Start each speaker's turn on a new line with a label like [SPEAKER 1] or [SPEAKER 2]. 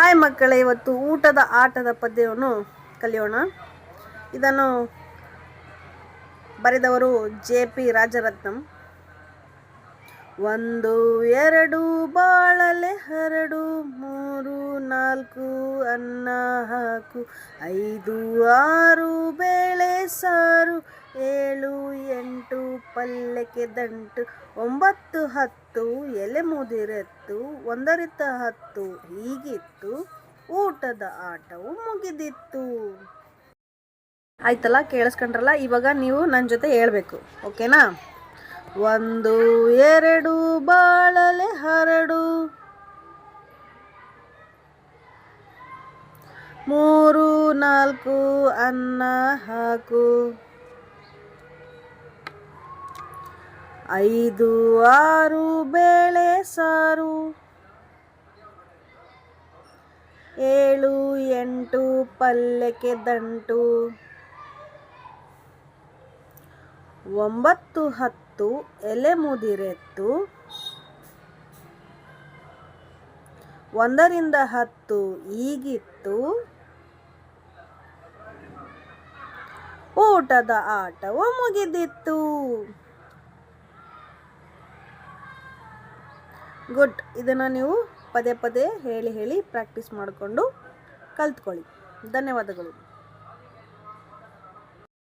[SPEAKER 1] Hi ಮಕ್ಕಳೇ, ಇವತ್ತು ಊಟದ ಆಟದ ಪದ್ಯವನ್ನು ಕಲಿಯೋಣ. ಇದನ್ನು ಬರೆದವರು ಜೆ ಪಿ ರಾಜರತ್ನಂ. ಒಂದು, ಎರಡು ಬಾಳಲೆ, ಹರಡು, ಮೂರು, ನಾಲ್ಕು, ಅನ್ನ ಹಾಕು, ಐದು, ಆರು, ಬೇಳೆ, ಸಾರು ಏಳು, ಎಂಟು, ಪಲ್ಲಕ್ಕೆ ದಂಟು, ಒಂಬತ್ತು, ಹತ್ತು, ಎಲೆ ಮುದಿರತ್ತು ಒಂದರಿತ ಹತ್ತು, ಹೀಗಿತ್ತು. ಊಟದ ಆಟವು ಮುಗಿದಿತ್ತು. ಆಯ್ತಲ್ಲ, ಕೇಳಿಸ್ಕೊಂಡ್ರಲ್ಲ, ಇವಾಗ ನೀವು ನನ್ನ ಜೊತೆ ಹೇಳ್ಬೇಕು, ಓಕೆನಾ? ಒಂದು, ಎರಡು, ಬಾಳಲೆ ಹರಡು. ಮೂರು, ನಾಲ್ಕು, ಅನ್ನ ಹಾಕು. ಐದು ಆರು ಬೇಳೆ ಸಾರು. ಏಳು ಎಂಟು ಪಲ್ಯಕ್ಕೆ ದಂಟು. ಒಂಬತ್ತು ಹತ್ತು ಎಲೆ ಮುದಿರೆತ್ತು. ಒಂದರಿಂದ ಹತ್ತು ಈಗಿತ್ತು. ಊಟದ ಆಟವು ಮುಗಿದಿತ್ತು. ಗುಡ್. ಇದನ್ನು ನೀವು ಪದೇ ಪದೇ ಹೇಳಿ ಹೇಳಿ ಪ್ರಾಕ್ಟೀಸ್ ಮಾಡಿಕೊಂಡು ಕಲ್ತ್ಕೊಳ್ಳಿ. ಧನ್ಯವಾದಗಳು.